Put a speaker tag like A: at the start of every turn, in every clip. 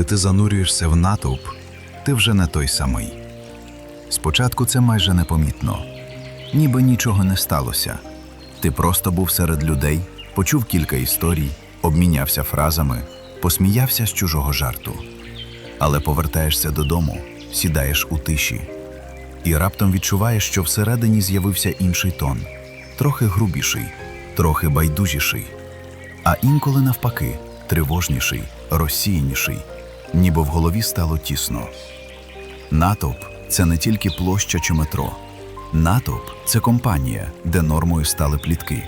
A: Коли ти занурюєшся в натовп, ти вже не той самий. Спочатку це майже непомітно, ніби нічого не сталося. Ти просто був серед людей, почув кілька історій, обмінявся фразами, посміявся з чужого жарту. Але повертаєшся додому, сідаєш у тиші і раптом відчуваєш, що всередині з'явився інший тон, трохи грубіший, трохи байдужіший, а інколи навпаки, тривожніший, розсіяніший, ніби в голові стало тісно. Натовп це не тільки площа чи метро. Натовп це компанія, де нормою стали плітки.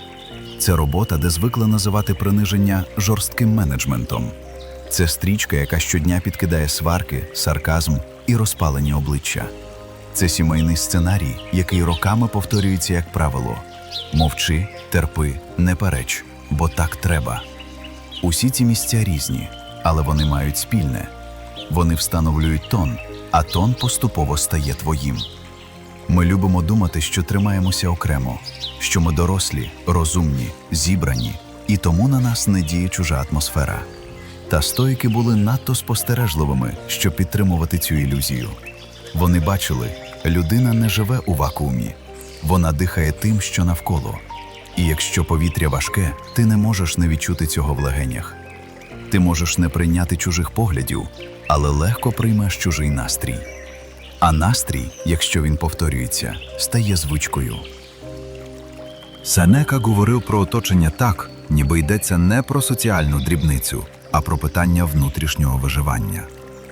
A: Це робота, де звикли називати приниження жорстким менеджментом. Це стрічка, яка щодня підкидає сварки, сарказм і розпалені обличчя. Це сімейний сценарій, який роками повторюється як правило: мовчи, терпи, не переч, бо так треба. Усі ці місця різні, але вони мають спільне. Вони встановлюють тон, а тон поступово стає твоїм. Ми любимо думати, що тримаємося окремо, що ми дорослі, розумні, зібрані, і тому на нас не діє чужа атмосфера. Та стоїки були надто спостережливими, щоб підтримувати цю ілюзію. Вони бачили, людина не живе у вакуумі, вона дихає тим, що навколо. І якщо повітря важке, ти не можеш не відчути цього в легенях. Ти можеш не прийняти чужих поглядів, але легко приймеш чужий настрій. А настрій, якщо він повторюється, стає звичкою. Сенека говорив про оточення так, ніби йдеться не про соціальну дрібницю, а про питання внутрішнього виживання.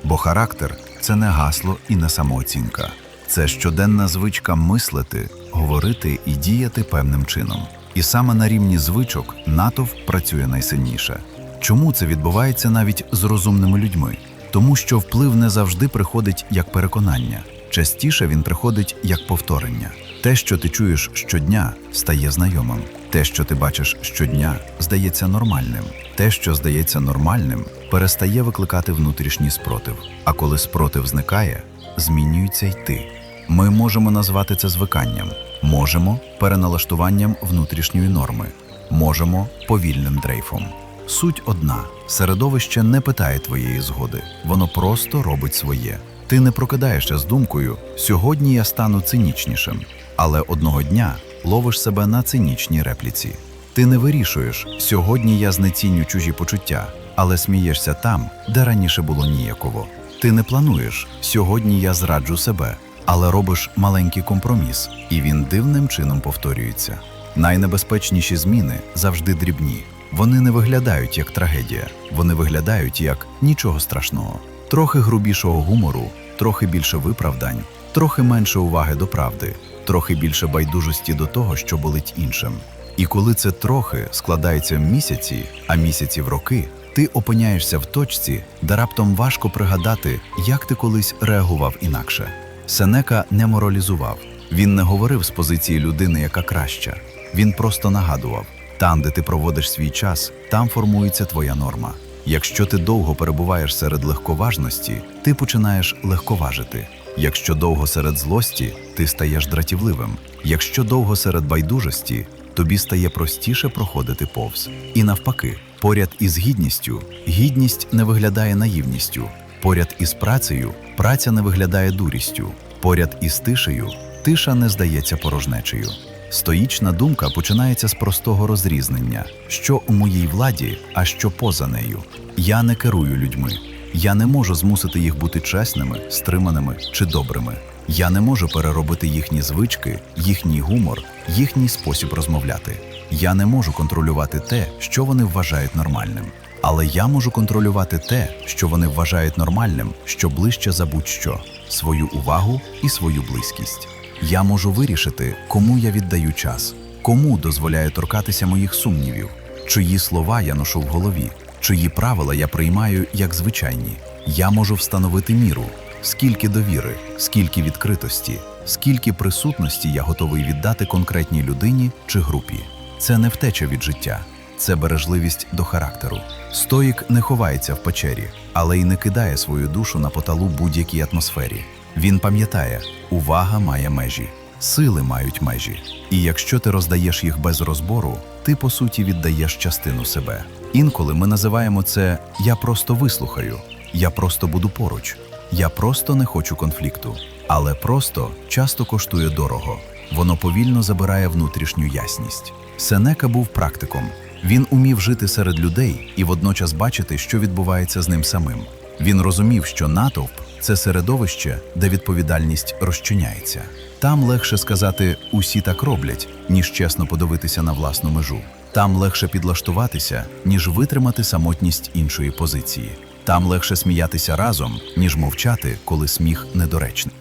A: Бо характер це не гасло і не самооцінка. Це щоденна звичка мислити, говорити і діяти певним чином. І саме на рівні звичок натовп працює найсильніше. Чому це відбувається навіть з розумними людьми? Тому що вплив не завжди приходить як переконання, частіше він приходить як повторення. Те, що ти чуєш щодня, стає знайомим. Те, що ти бачиш щодня, здається нормальним. Те, що здається нормальним, перестає викликати внутрішній спротив. А коли спротив зникає, змінюється й ти. Ми можемо назвати це звиканням, можемо переналаштуванням внутрішньої норми, можемо повільним дрейфом. Суть одна: середовище не питає твоєї згоди, воно просто робить своє. Ти не прокидаєшся з думкою сьогодні я стану цинічнішим, але одного дня ловиш себе на цинічній репліці. Ти не вирішуєш сьогодні я знеціню чужі почуття, але смієшся там, де раніше було ніяково. Ти не плануєш сьогодні я зраджу себе, але робиш маленький компроміс, і він дивним чином повторюється. Найнебезпечніші зміни завжди дрібні. Вони не виглядають як трагедія, вони виглядають як нічого страшного. Трохи грубішого гумору, трохи більше виправдань, трохи менше уваги до правди, трохи більше байдужості до того, що болить іншим. І коли це трохи складається в місяці, а місяці в роки, ти опиняєшся в точці, де раптом важко пригадати, як ти колись реагував інакше. Сенека не моралізував, він не говорив з позиції людини, яка краща. Він просто нагадував: там, де ти проводиш свій час, там формується твоя норма. Якщо ти довго перебуваєш серед легковажності, ти починаєш легковажити. Якщо довго серед злості, ти стаєш дратівливим. Якщо довго серед байдужості, тобі стає простіше проходити повз. І навпаки, поряд із гідністю, гідність не виглядає наївністю. Поряд із працею, праця не виглядає дурістю. Поряд із тишею, тиша не здається порожнечею. Стоїчна думка починається з простого розрізнення, що у моїй владі, а що поза нею. Я не керую людьми. Я не можу змусити їх бути чесними, стриманими чи добрими. Я не можу переробити їхні звички, їхній гумор, їхній спосіб розмовляти. Я не можу контролювати те, що вони вважають нормальним. Але я можу контролювати те, що вони вважають нормальним, що ближче за будь-що, свою увагу і свою близькість. Я можу вирішити, кому я віддаю час, кому дозволяю торкатися моїх сумнівів, чиї слова я ношу в голові, чиї правила я приймаю як звичайні. Я можу встановити міру, скільки довіри, скільки відкритості, скільки присутності я готовий віддати конкретній людині чи групі. Це не втеча від життя, це бережливість до характеру. Стоїк не ховається в печері, але й не кидає свою душу на поталу будь-якій атмосфері. Він пам'ятає, увага має межі, сили мають межі. І якщо ти роздаєш їх без розбору, ти по суті віддаєш частину себе. Інколи ми називаємо це Я просто вислухаю, я просто буду поруч, я просто не хочу конфлікту. Але просто часто коштує дорого. Воно повільно забирає внутрішню ясність. Сенека був практиком. Він умів жити серед людей і водночас бачити, що відбувається з ним самим. Він розумів, що натовп це середовище, де відповідальність розчиняється. Там легше сказати усі так роблять, ніж чесно подивитися на власну межу. Там легше підлаштуватися, ніж витримати самотність іншої позиції. Там легше сміятися разом, ніж мовчати, коли сміх недоречний.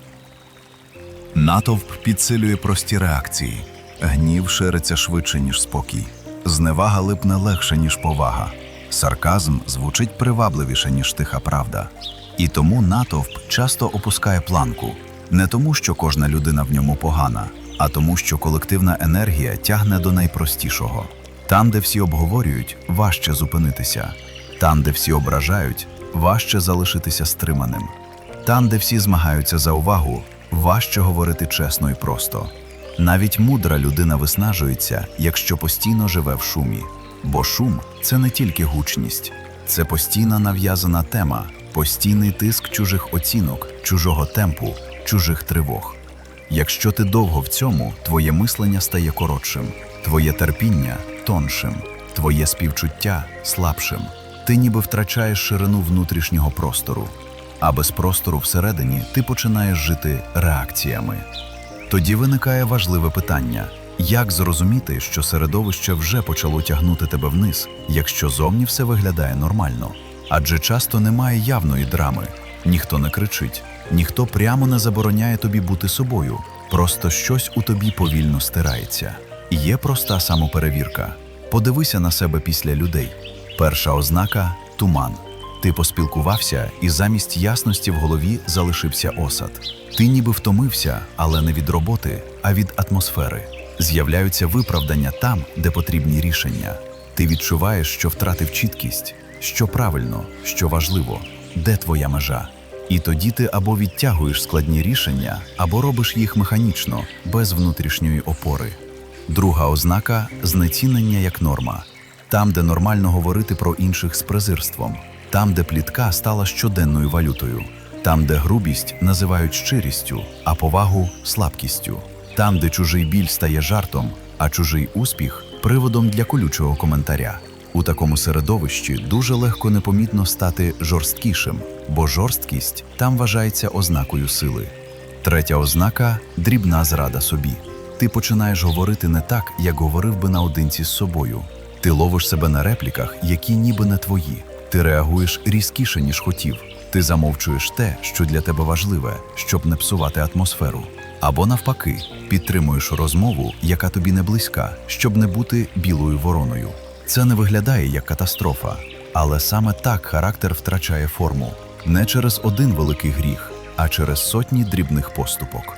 A: Натовп підсилює прості реакції. Гнів шириться швидше, ніж спокій. Зневага липне легше, ніж повага. Сарказм звучить привабливіше, ніж тиха правда. І тому натовп часто опускає планку не тому, що кожна людина в ньому погана, а тому, що колективна енергія тягне до найпростішого. Там, де всі обговорюють, важче зупинитися. Там, де всі ображають, важче залишитися стриманим. Там, де всі змагаються за увагу, важче говорити чесно і просто. Навіть мудра людина виснажується, якщо постійно живе в шумі. Бо шум це не тільки гучність, це постійна нав'язана тема, постійний тиск чужих оцінок, чужого темпу, чужих тривог. Якщо ти довго в цьому, твоє мислення стає коротшим, твоє терпіння тоншим, твоє співчуття слабшим. Ти ніби втрачаєш ширину внутрішнього простору, а без простору всередині ти починаєш жити реакціями. Тоді виникає важливе питання: як зрозуміти, що середовище вже почало тягнути тебе вниз, якщо зовні все виглядає нормально? Адже часто немає явної драми, ніхто не кричить, ніхто прямо не забороняє тобі бути собою, просто щось у тобі повільно стирається. Є проста самоперевірка. Подивися на себе після людей. Перша ознака туман. Ти поспілкувався, і замість ясності в голові залишився осад. Ти ніби втомився, але не від роботи, а від атмосфери. З'являються виправдання там, де потрібні рішення. Ти відчуваєш, що втратив чіткість, що правильно, що важливо, де твоя межа. І тоді ти або відтягуєш складні рішення, або робиш їх механічно, без внутрішньої опори. Друга ознака знецінення як норма. Там, де нормально говорити про інших з презирством, там, де плітка стала щоденною валютою, там, де грубість називають щирістю, а повагу слабкістю, там, де чужий біль стає жартом, а чужий успіх приводом для колючого коментаря. У такому середовищі дуже легко непомітно стати жорсткішим, бо жорсткість там вважається ознакою сили. Третя ознака дрібна зрада собі. Ти починаєш говорити не так, як говорив би наодинці з собою. Ти ловиш себе на репліках, які ніби не твої. Ти реагуєш різкіше, ніж хотів. Ти замовчуєш те, що для тебе важливе, щоб не псувати атмосферу. Або навпаки, підтримуєш розмову, яка тобі не близька, щоб не бути білою вороною. Це не виглядає як катастрофа, але саме так характер втрачає форму не через один великий гріх, а через сотні дрібних поступок.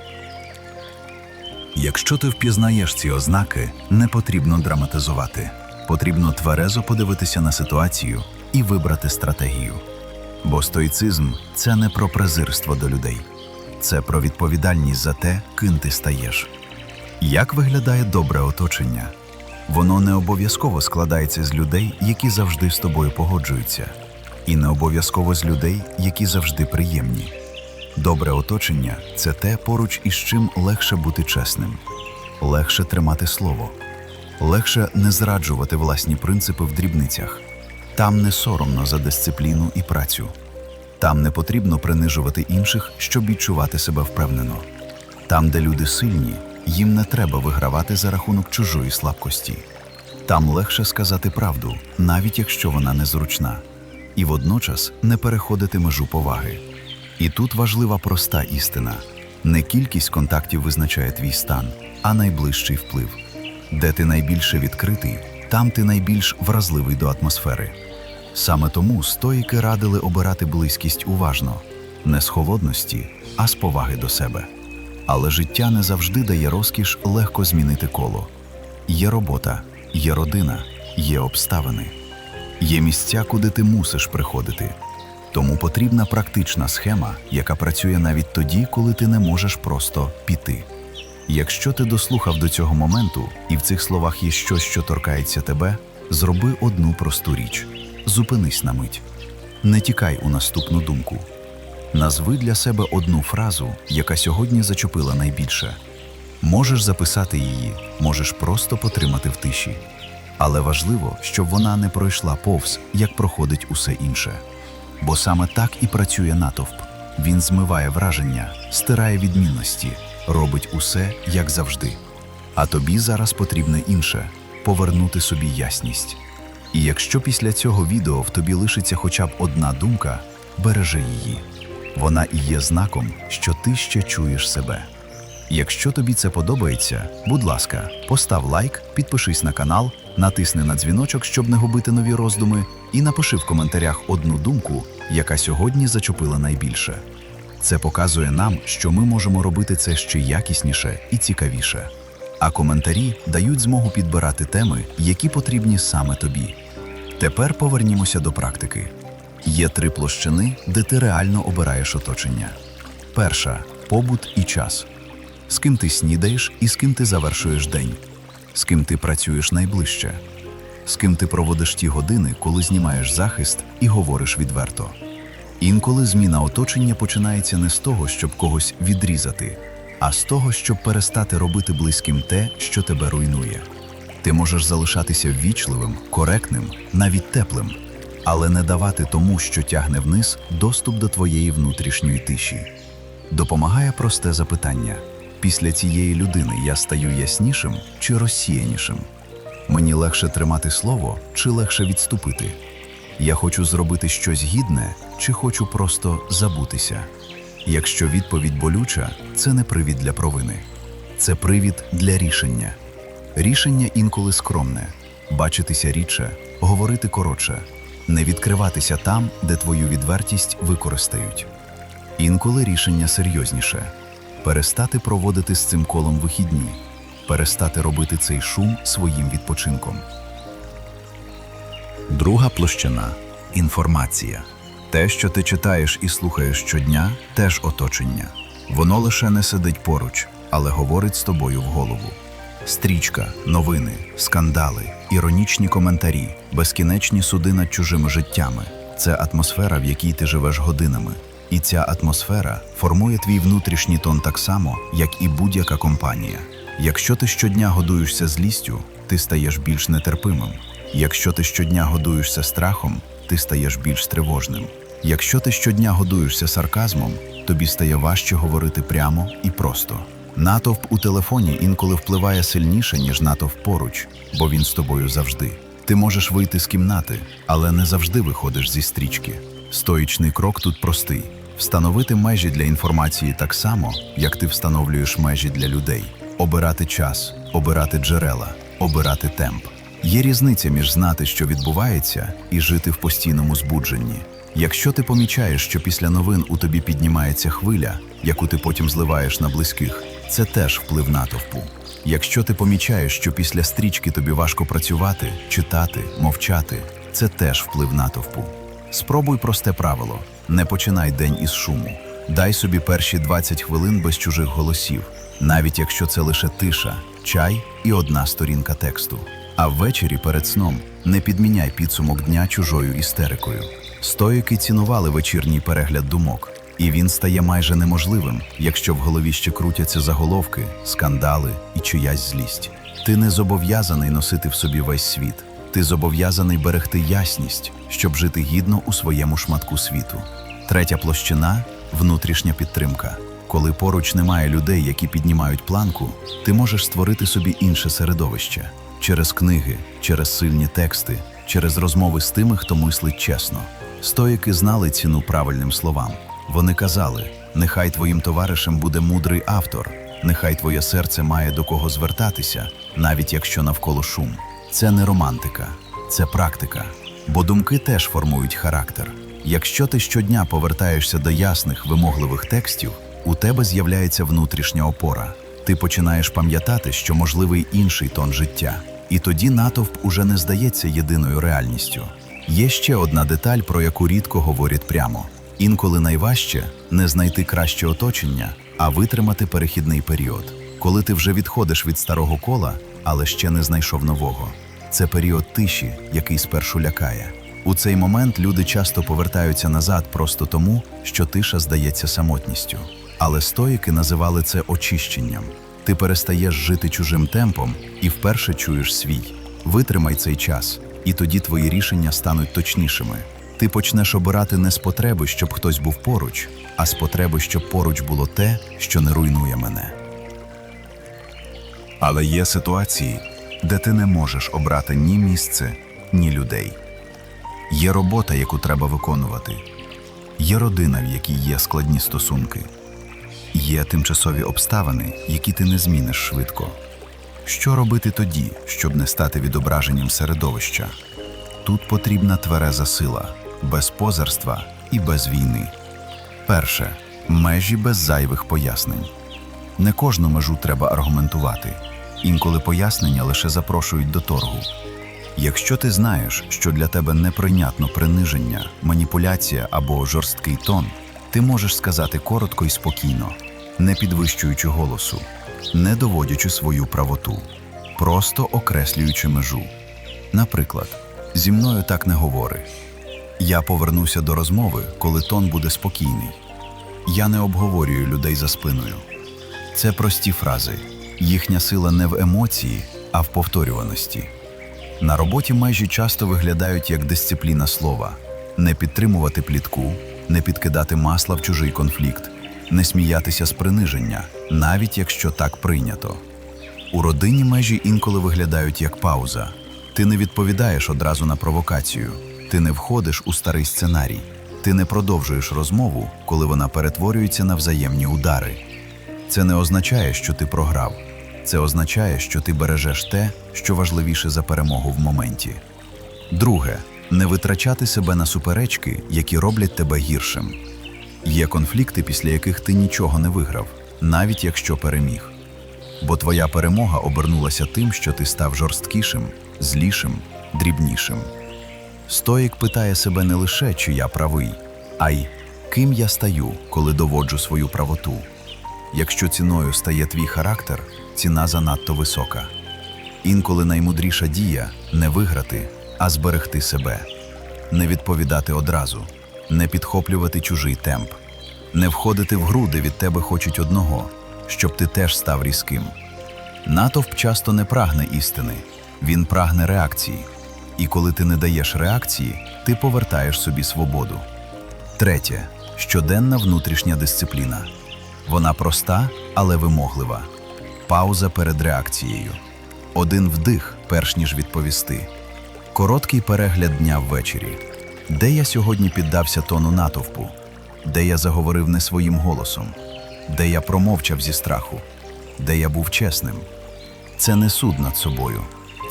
A: Якщо ти впізнаєш ці ознаки, не потрібно драматизувати. Потрібно тверезо подивитися на ситуацію і вибрати стратегію. Бо стоїцизм це не про презирство до людей, це про відповідальність за те, ким ти стаєш. Як виглядає добре оточення? Воно не обов'язково складається з людей, які завжди з тобою погоджуються, і не обов'язково з людей, які завжди приємні. Добре оточення це те, поруч із чим легше бути чесним, легше тримати слово, легше не зраджувати власні принципи в дрібницях. Там не соромно за дисципліну і працю. Там не потрібно принижувати інших, щоб відчувати себе впевнено. Там, де люди сильні, їм не треба вигравати за рахунок чужої слабкості. Там легше сказати правду, навіть якщо вона незручна, і водночас не переходити межу поваги. І тут важлива проста істина: не кількість контактів визначає твій стан, а найближчий вплив. Де ти найбільше відкритий, там ти найбільш вразливий до атмосфери. Саме тому стоїки радили обирати близькість уважно, не з холодності, а з поваги до себе. Але життя не завжди дає розкіш легко змінити коло. Є робота, є родина, є обставини, є місця, куди ти мусиш приходити. Тому потрібна практична схема, яка працює навіть тоді, коли ти не можеш просто піти. Якщо ти дослухав до цього моменту, і в цих словах є щось, що торкається тебе, зроби одну просту річ: зупинись на мить. Не тікай у наступну думку. Назви для себе одну фразу, яка сьогодні зачепила найбільше. Можеш записати її, можеш просто потримати в тиші. Але важливо, щоб вона не пройшла повз, як проходить усе інше. Бо саме так і працює натовп. Він змиває враження, стирає відмінності, робить усе як завжди. А тобі зараз потрібне інше повернути собі ясність. І якщо після цього відео в тобі лишиться хоча б одна думка, бережи її. Вона і є знаком, що ти ще чуєш себе. Якщо тобі це подобається, будь ласка, постав лайк, підпишись на канал, натисни на дзвіночок, щоб не губити нові роздуми, і напиши в коментарях одну думку, яка сьогодні зачепила найбільше. Це показує нам, що ми можемо робити це ще якісніше і цікавіше. А коментарі дають змогу підбирати теми, які потрібні саме тобі. Тепер повернімося до практики. Є три площини, де ти реально обираєш оточення. Перша побут і час. З ким ти снідаєш і з ким ти завершуєш день, з ким ти працюєш найближче, з ким ти проводиш ті години, коли знімаєш захист і говориш відверто. Інколи зміна оточення починається не з того, щоб когось відрізати, а з того, щоб перестати робити близьким те, що тебе руйнує. Ти можеш залишатися ввічливим, коректним, навіть теплим, але не давати тому, що тягне вниз, доступ до твоєї внутрішньої тиші. Допомагає просте запитання: після цієї людини я стаю яснішим чи розсіянішим? Мені легше тримати слово чи легше відступити? Я хочу зробити щось гідне чи хочу просто забутися? Якщо відповідь болюча, це не привід для провини, це привід для рішення. Рішення інколи скромне бачитися рідше, говорити коротше, не відкриватися там, де твою відвертість використають. Інколи рішення серйозніше перестати проводити з цим колом вихідні, перестати робити цей шум своїм відпочинком. Друга площина інформація. Те, що ти читаєш і слухаєш щодня, теж оточення. Воно лише не сидить поруч, але говорить з тобою в голову. Стрічка, новини, скандали, іронічні коментарі, безкінечні суди над чужими життями це атмосфера, в якій ти живеш годинами. І ця атмосфера формує твій внутрішній тон так само, як і будь-яка компанія. Якщо ти щодня годуєшся злістю, ти стаєш більш нетерпимим. Якщо ти щодня годуєшся страхом, ти стаєш більш тривожним. Якщо ти щодня годуєшся сарказмом, тобі стає важче говорити прямо і просто. Натовп у телефоні інколи впливає сильніше, ніж натовп поруч, бо він з тобою завжди. Ти можеш вийти з кімнати, але не завжди виходиш зі стрічки. Стоїчний крок тут простий: встановити межі для інформації так само, як ти встановлюєш межі для людей, обирати час, обирати джерела, обирати темп. Є різниця між знати, що відбувається, і жити в постійному збудженні. Якщо ти помічаєш, що після новин у тобі піднімається хвиля, яку ти потім зливаєш на близьких, це теж вплив натовпу. Якщо ти помічаєш, що після стрічки тобі важко працювати, читати, мовчати, це теж вплив натовпу. Спробуй просте правило: не починай день із шуму. Дай собі перші 20 хвилин без чужих голосів, навіть якщо це лише тиша, чай і одна сторінка тексту. А ввечері перед сном не підміняй підсумок дня чужою істерикою. Стоїки цінували вечірній перегляд думок, і він стає майже неможливим, якщо в голові ще крутяться заголовки, скандали і чиясь злість. Ти не зобов'язаний носити в собі весь світ. Ти зобов'язаний берегти ясність, щоб жити гідно у своєму шматку світу. Третя площина внутрішня підтримка. Коли поруч немає людей, які піднімають планку, ти можеш створити собі інше середовище через книги, через сильні тексти, через розмови з тими, хто мислить чесно. Стоїки знали ціну правильним словам. Вони казали: нехай твоїм товаришем буде мудрий автор, нехай твоє серце має до кого звертатися, навіть якщо навколо шум. Це не романтика, це практика. Бо думки теж формують характер. Якщо ти щодня повертаєшся до ясних, вимогливих текстів, у тебе з'являється внутрішня опора. Ти починаєш пам'ятати, що можливий інший тон життя. І тоді натовп уже не здається єдиною реальністю. Є ще одна деталь, про яку рідко говорять прямо: інколи найважче не знайти краще оточення, а витримати перехідний період, коли ти вже відходиш від старого кола, але ще не знайшов нового. Це період тиші, який спершу лякає. У цей момент люди часто повертаються назад просто тому, що тиша здається самотністю. Але стоїки називали це очищенням. Ти перестаєш жити чужим темпом і вперше чуєш свій. Витримай цей час, і тоді твої рішення стануть точнішими. Ти почнеш обирати не з потреби, щоб хтось був поруч, а з потреби, щоб поруч було те, що не руйнує мене. Але є ситуації, де ти не можеш обрати ні місце, ні людей. Є робота, яку треба виконувати, є родина, в якій є складні стосунки, є тимчасові обставини, які ти не зміниш швидко. Що робити тоді, щоб не стати відображенням середовища? Тут потрібна твереза сила, без позерства і без війни. Перше межі без зайвих пояснень. Не кожну межу треба аргументувати. Інколи пояснення лише запрошують до торгу. Якщо ти знаєш, що для тебе неприйнятно приниження, маніпуляція або жорсткий тон, ти можеш сказати коротко і спокійно, не підвищуючи голосу, не доводячи свою правоту, просто окреслюючи межу. Наприклад, зі мною так не говори. Я повернуся до розмови, коли тон буде спокійний. Я не обговорюю людей за спиною. Це прості фрази. Їхня сила не в емоції, а в повторюваності. На роботі межі часто виглядають як дисципліна слова: не підтримувати плітку, не підкидати масла в чужий конфлікт, не сміятися з приниження, навіть якщо так прийнято. У родині межі інколи виглядають як пауза. Ти не відповідаєш одразу на провокацію, ти не входиш у старий сценарій, ти не продовжуєш розмову, коли вона перетворюється на взаємні удари. Це не означає, що ти програв. Це означає, що ти бережеш те, що важливіше за перемогу в моменті. Друге, не витрачати себе на суперечки, які роблять тебе гіршим. Є конфлікти, після яких ти нічого не виграв, навіть якщо переміг. Бо твоя перемога обернулася тим, що ти став жорсткішим, злішим, дрібнішим. Стоїк питає себе не лише, чи я правий, а й ким я стаю, коли доводжу свою правоту. Якщо ціною стає твій характер, ціна занадто висока. Інколи наймудріша дія не виграти, а зберегти себе, не відповідати одразу, не підхоплювати чужий темп, не входити в гру, де від тебе хочуть одного, щоб ти теж став різким. Натовп часто не прагне істини, він прагне реакції. І коли ти не даєш реакції, ти повертаєш собі свободу. Третє щоденна внутрішня дисципліна. Вона проста, але вимоглива. Пауза перед реакцією. Один вдих, перш ніж відповісти. Короткий перегляд дня ввечері. Де я сьогодні піддався тону натовпу? Де я заговорив не своїм голосом? Де я промовчав зі страху? Де я був чесним? Це не суд над собою,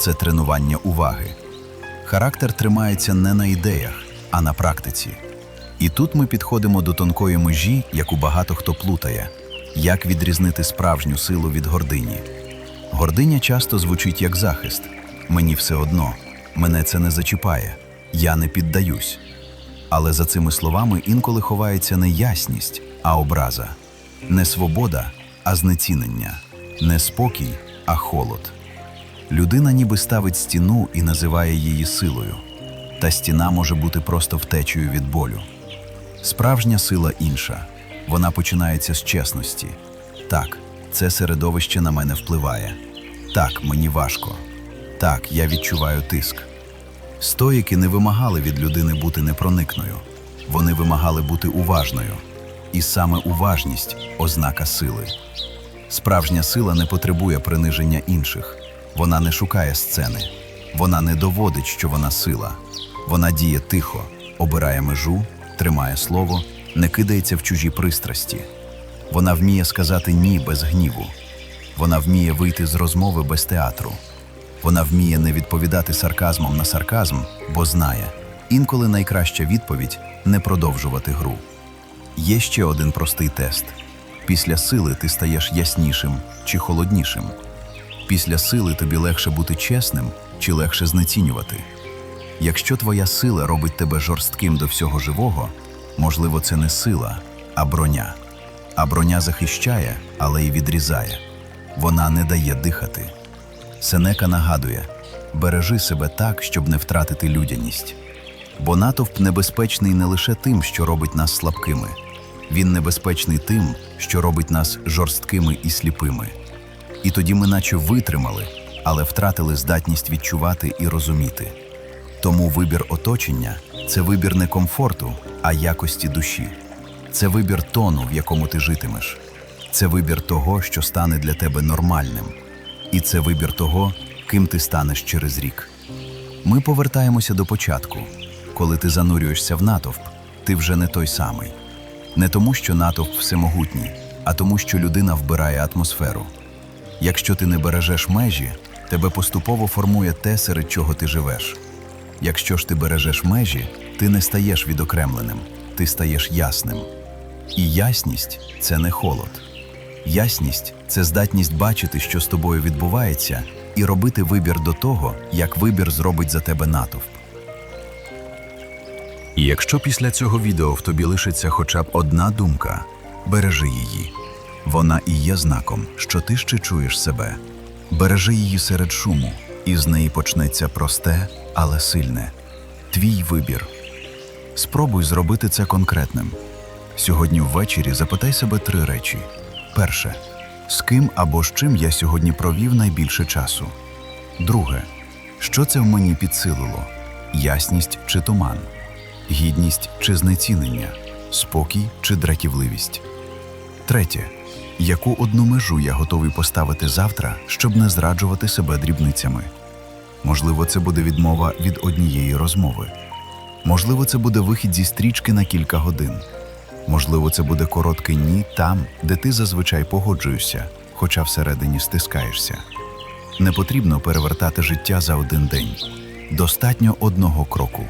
A: це тренування уваги. Характер тримається не на ідеях, а на практиці. І тут ми підходимо до тонкої межі, яку багато хто плутає, як відрізнити справжню силу від гордині. Гординя часто звучить як захист: мені все одно, мене це не зачіпає, я не піддаюсь. Але за цими словами інколи ховається не ясність, а образа, не свобода, а знецінення, не спокій, а холод. Людина ніби ставить стіну і називає її силою. Та стіна може бути просто втечею від болю. Справжня сила інша. Вона починається з чесності. Так, це середовище на мене впливає. Так, мені важко. Так, я відчуваю тиск. Стоїки не вимагали від людини бути непроникною. Вони вимагали бути уважною. І саме уважність ознака сили. Справжня сила не потребує приниження інших. Вона не шукає сцени. Вона не доводить, що вона сила. Вона діє тихо, обирає межу, тримає слово, не кидається в чужі пристрасті. Вона вміє сказати ні без гніву. Вона вміє вийти з розмови без театру. Вона вміє не відповідати сарказмом на сарказм, бо знає, інколи найкраща відповідь не продовжувати гру. Є ще один простий тест: після сили ти стаєш яснішим чи холоднішим. Після сили тобі легше бути чесним чи легше знецінювати. Якщо твоя сила робить тебе жорстким до всього живого, можливо, це не сила, а броня. А броня захищає, але й відрізає. Вона не дає дихати. Сенека нагадує: бережи себе так, щоб не втратити людяність. Бо натовп небезпечний не лише тим, що робить нас слабкими, він небезпечний тим, що робить нас жорсткими і сліпими. І тоді ми наче витримали, але втратили здатність відчувати і розуміти. Тому вибір оточення це вибір не комфорту, а якості душі. Це вибір тону, в якому ти житимеш. Це вибір того, що стане для тебе нормальним. І це вибір того, ким ти станеш через рік. Ми повертаємося до початку. Коли ти занурюєшся в натовп, ти вже не той самий. Не тому, що натовп всемогутній, а тому, що людина вбирає атмосферу. Якщо ти не бережеш межі, тебе поступово формує те, серед чого ти живеш. Якщо ж ти бережеш межі, ти не стаєш відокремленим, ти стаєш ясним. І ясність це не холод. Ясність це здатність бачити, що з тобою відбувається, і робити вибір до того, як вибір зробить за тебе натовп. І якщо після цього відео в тобі лишиться хоча б одна думка, бережи її. Вона і є знаком, що ти ще чуєш себе. Бережи її серед шуму, і з неї почнеться просте, але сильне. Твій вибір. Спробуй зробити це конкретним. Сьогодні ввечері запитай себе три речі: перше, з ким або з чим я сьогодні провів найбільше часу. Друге, що це в мені підсилило? Ясність чи туман, гідність чи знецінення, спокій чи дратівливість. Третє, яку одну межу я готовий поставити завтра, щоб не зраджувати себе дрібницями. Можливо, це буде відмова від однієї розмови. Можливо, це буде вихід зі стрічки на кілька годин. Можливо, це буде коротке ні там, де ти зазвичай погоджуєшся, хоча всередині стискаєшся. Не потрібно перевертати життя за один день. Достатньо одного кроку.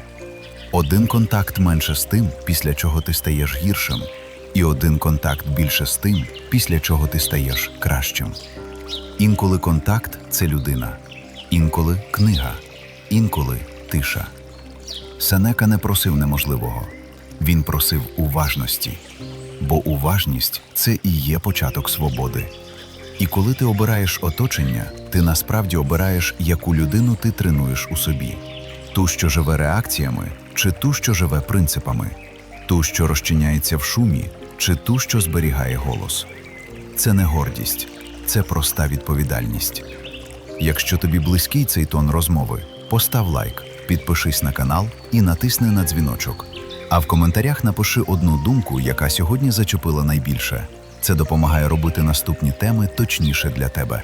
A: Один контакт менше з тим, після чого ти стаєш гіршим, і один контакт більше з тим, після чого ти стаєш кращим. Інколи контакт це людина, інколи книга, інколи тиша. Сенека не просив неможливого, він просив уважності, бо уважність це і є початок свободи. І коли ти обираєш оточення, ти насправді обираєш, яку людину ти тренуєш у собі: ту, що живе реакціями, чи ту, що живе принципами, ту, що розчиняється в шумі, чи ту, що зберігає голос. Це не гордість, це проста відповідальність. Якщо тобі близький цей тон розмови, постав лайк, підпишись на канал і натисни на дзвіночок. А в коментарях напиши одну думку, яка сьогодні зачепила найбільше. Це допомагає робити наступні теми точніше для тебе.